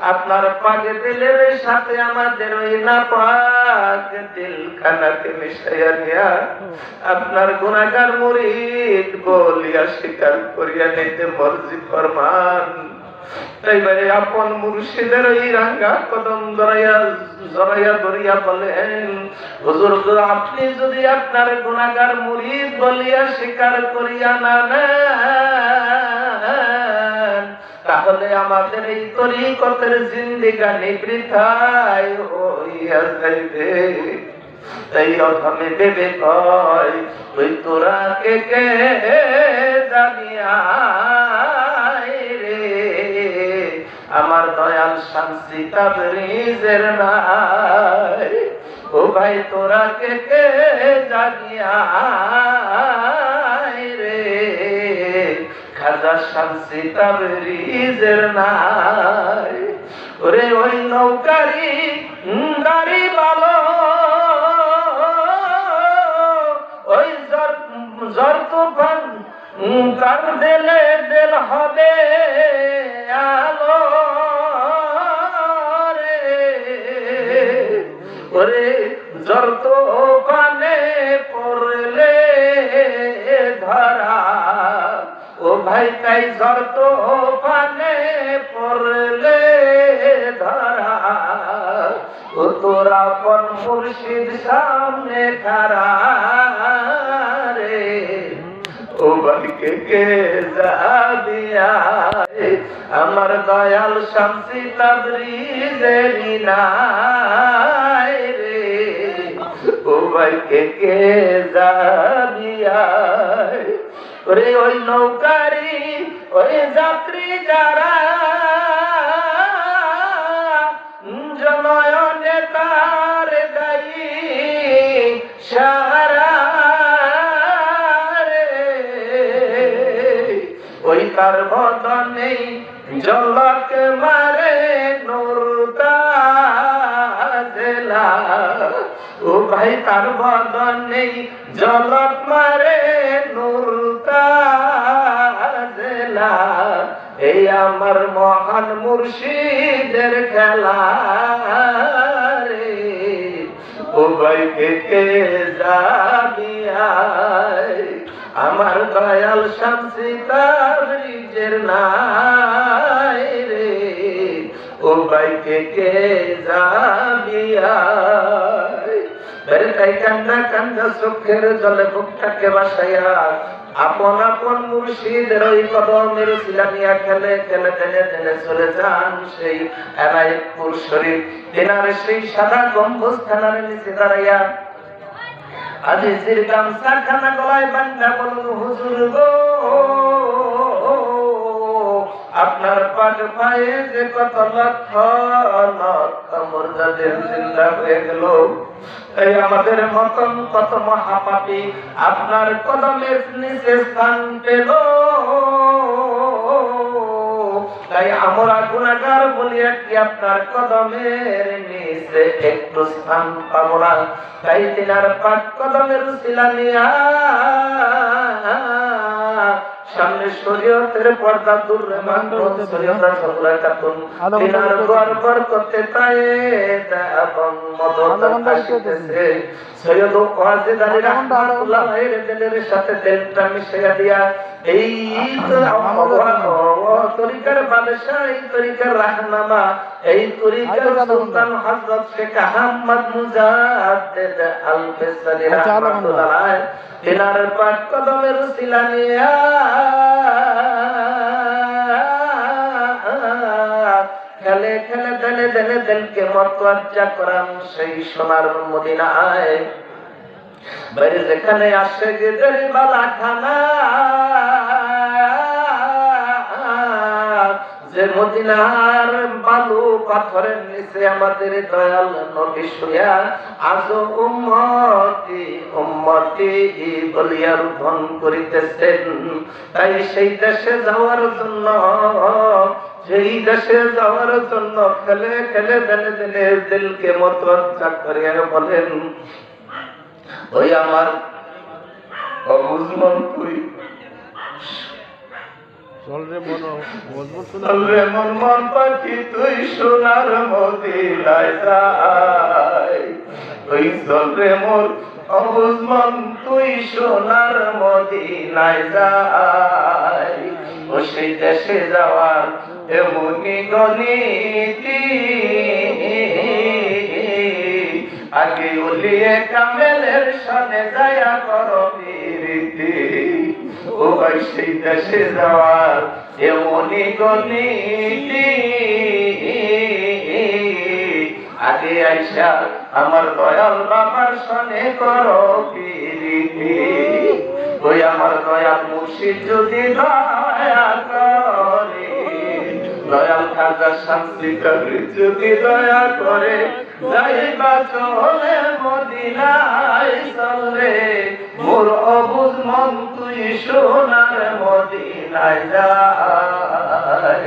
আপনার পাকে দিলের সাথে আমাদের ওই না পাক দিলখানাকে মিশাইয়া নিয়া আপনার গুণাগার মুরিদ বলিয়া স্বীকার করিয়া নিতে মর্জি ফরমান। আপন মুর্শিদের ওই রাঙ্গা কদম জড়াইয়া জড়াইয়া ধরিয়া বলেন, হুজুর, আপনি যদি আপনার গুণাগার মুরিদ বলিয়া স্বীকার করিয়া না নেন তাহলে আমাদের এই তরিকতের জিন্দিগানি বৃথায় হইয়া তাই অথমে ভেবে কয়, ওই তোরা কে কে জানিয়া আমার দয়াল শান্তি তাবরিজের নাই। ও ভাই তোরা কে কে জানিয়া খাজা শান্তি তাবরিজের নাই। ওরে ওই নৌকারি গাড়ি বালো। ওই জ্বর জ্বর তুফান কার দেলে দেল হবে আলো রে। ওরে জ্বর তো ভাই তাই জ্বর তো পানে পড়লে ধরা। ও তোরা মুর্শিদ সামনে খারা রে ও বাড়িকে কে যাবিয়া আমার দয়াল তাবরিজেরি নাই রে। ও ভাইকে কে যাবিয়া ওরে ওই নৌকারি ওই যাত্রী যারা, জনয়নে তার গাই সারা ওই তার বদনে জলক মারে নুরতা জেলা ও ভাই, তার বদনে জলক মারে জেলা এই আমার মহান মুর্শিদের খেলা রে। ও ভাই, কে যাবিয়ায় আমার দয়াল শামসি তাবরিজের নাই। আপন আপন মুর্শিদের ওই কদমের সিলামিয়া খেলে খেলে টেনে টেনে চলে যান সেই এনায়তপুর শরীফ। তেনার সেই সাদা গম্বুজ খানার নিচে দাঁড়াইয়া আজিজের গামছা খানা গলায় বান্ধা বলুন হুজুর গো আপনার পাক পায়ে যে কত লক্ষ লক্ষ মুর্দাদের জিন্দা হয়ে গেল। তাই আমাদের মতন কত মহাপাপী আপনার কদমের নিচে স্থান পেল। তাই আমরা গুণাগার বলিয়া কি আপনার কদমের নিচে একটু স্থান পাব না। তাই তিনার পাক কদমের সিলামিয়া সামনে শরীয়তের পর্দা দূর মান্ডন শরীয়তের সকলে কাতুন তিনার গর গর করতে তাই এবং মদত আসিতেছে সৈয়দ ওয়াজে রাহমাতুল্লাহ এর দিলের সাথে তেলটা মিশিয়ে দিয়া এই তো তরিকার বাদশাহ এই তরিকার রাহনামা এই তরিকার সুলতান হযরত শেখ আহমদ মুজাদ্দিদ আল ফেসালি রাহমাতুল্লাহ তিনার পাক কদমের খেলে খেলে দেলে দেলে দেলকে মতওয়াজ্জা করান সেই সোনার মদিনায়। বাইরে যেখানে আসে গেদের বালা যে মদিনার বালু পাথরের নিচে আমাদের দয়াল নবী শুয়া আজ উম্মতি উম্মতি বলিয়া রোধন করিতেছেন। তাই সেই দেশে যাওয়ার জন্য সেই দেশে যাওয়ার জন্য খেলে খেলে দেনে দেনে দিলকে মতওয়াজ্জা করিয়া বলেন, ওই আমার অবুজমন তুই চল রে মন, মজবুত চলবে মন মন পাখি, তুই সোনার মদিনায় যাই। তুই চলবে মোর অবুজ মন, তুই সোনার মদিনায় যাই। ও সেই দেশে যাওয়ার এমনি গণিতি আগে উলিয়ে কামেলের সনে যায়া করো প্রীতি ও ভাই দেশে যাওয়ার এমনি আগে আইসা আমার দয়াল বাবার সনে করো পিরিতি। ওই আমার দয়াল মুর্শিদ যদি দয়া করে। দয়াল খাজা শান্তি করে যদি দয়া করে, যাইবা চলে মদিনায় চলে। মোর অবুজ মন তুই সোনার মদিনায় যাই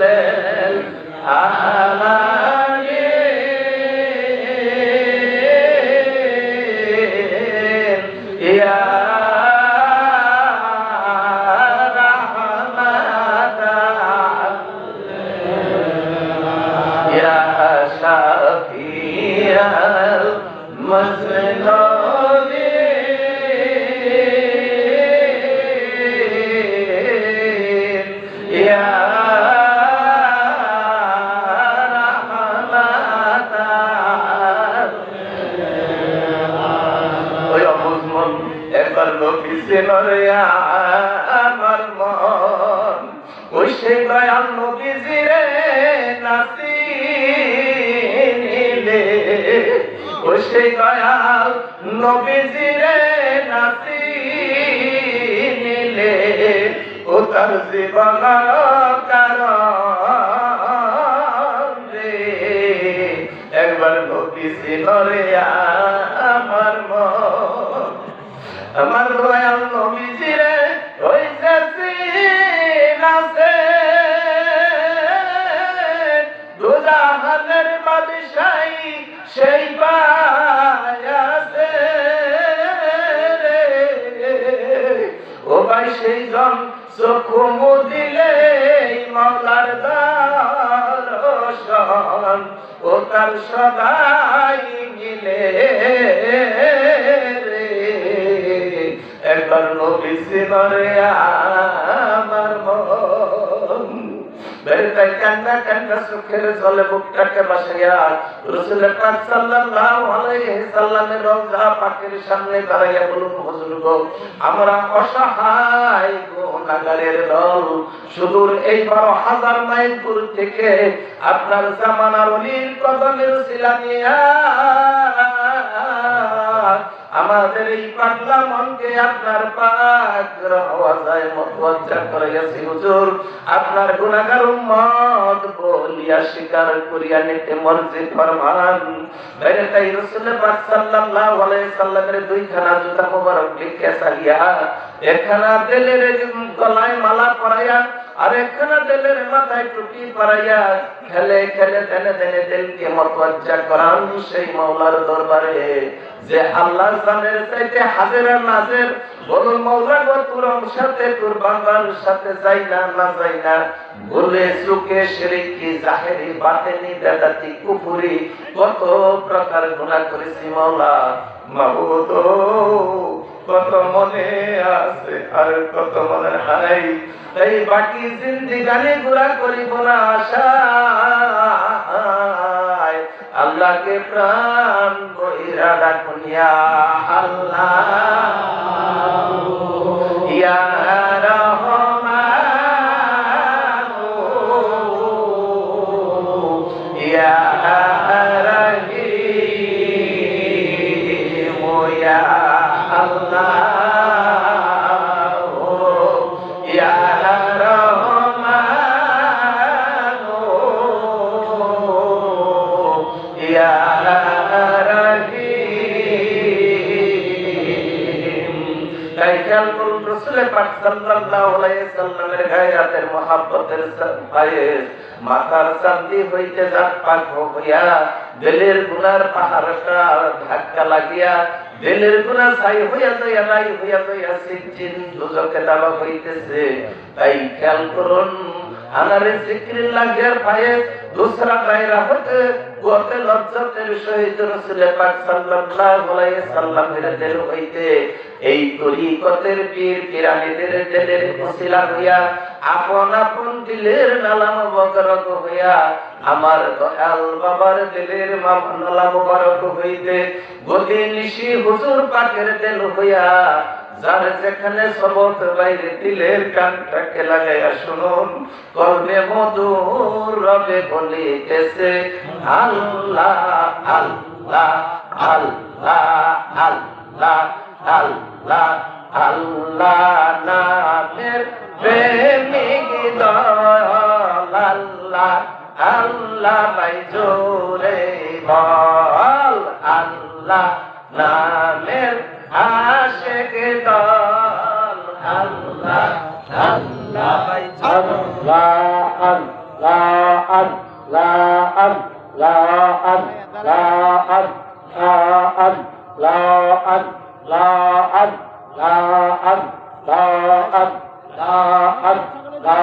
রাহমাতাল আলামিন সেই দয়াল নবীজি রে নাসি নিলে ও তার জীবন কারণ রে। একবার নবীজি নরে, আমার মন। আমার দয়াল নবীজি রে, ওই জাতি নাসে দুজাহানের সেই তার সদাই মিলে একবার নবী আমার মন আমরা অসহায় এই বারো হাজার মাইল থেকে আপনার জামানার অলির কদমের শিলা নিয়া আমাদের এই পাগলা মনকে আপনার পাক আওয়াজায় মতওয়াজ্জা হুজুর। আপনার গুনাহগার উম্মত বলিয়া স্বীকার করিয়া নিতে মর্জি ফরমান। বাইরে তাই রাসূল পাক সাল্লাল্লাহু আলাইহি সাল্লামের দুইখানা জুতা মোবারক লিখে সারিয়া একখানা দিলের গলায় মালা পরাইয়া আর একখানা দিলের মাথায় টুপি পরাইয়া খেলে খেলে দেনে দেনে দিলকে মতওয়াজ্জা করান সেই মাওলার দরবারে। যে আল্লাহর জানের চাইতে হাজেরা নাজের, বলুন মৌলা গো সাথে তোর বাংলার সাথে যাই না না যাই না। বলে চুকে শিরিকি জাহেরি, বাতেনি, বেদাতি, কুফুরি, কত প্রকার গুনাহ করেছি মাওলা। মাবুদ কত মনে আছে আর কত মনে হারাই তাই বাকি জিন্দিগানে ঘোরা করিব না আশা আল্লাহকে প্রাণ বহিরা রাখুনিয়া আল্লাহ। পাক সাল্লাল্লাহু আলাইহি সাল্লামের লাগিয়া দিলের গুনা ছাই হইয়া যাইয়া, নাই হইয়া যাইয়া দাবা হইতেছে। তাই খেয়াল করুন আনারে জিকিরিল্লাহ গের পায়ে দুসরা গায়রা হতে গোতে লজ্জাতের সহিত রাসূল পাক সাল্লাল্লাহু আলাইহি সাল্লামের হইতে এই তরিকতের পীর পিরামিদের দিলের ওসিলা হইয়া আপন আপন দিলের নালা মুবারক হইয়া আমার দয়াল বাবার দিলের নালা মুবারক হইতে গতি নিশি হুজুর পাকের দিল হইয়া যার যেখানে সবক বাইরে দিলের কানটাকে লাগাইয়া শুনুন কলবে মধুর রবে বলিতেছে আল্লাহ আল্লাহ আল্লাহ আল্লাহ আল্লাহ আল্লাহ নামের প্রেমিক দয়াল আল্লাহ আল্লাহ ভাই জোরে বল, আল্লাহ নামের আশেক দল আল্লাহ আল্লাহ আল্লাহ আল্লাহ আল্লাহ আল্লাহ আল্লাহ আল্লাহ আল্লাহ আল্লাহ আল্লাহ আল্লাহ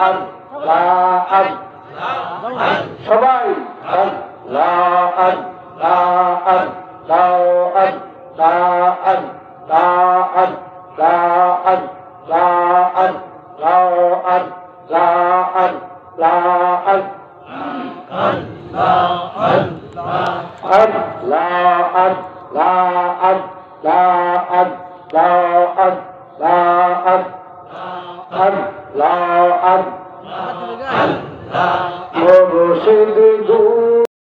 আল্লাহ আল্লাহ সবাই আল্লাহ আল্লাহ আল্লাহ আল্লাহ আল্লাহ আল্লাহ আল্লাহ আল্লাহ আল্লাহ আল্লাহ আল্লাহ আল্লাহ আল্লাহ আল্লাহ আল্লাহ আল্লাহ আল্লাহ মুর্শিদ গুরু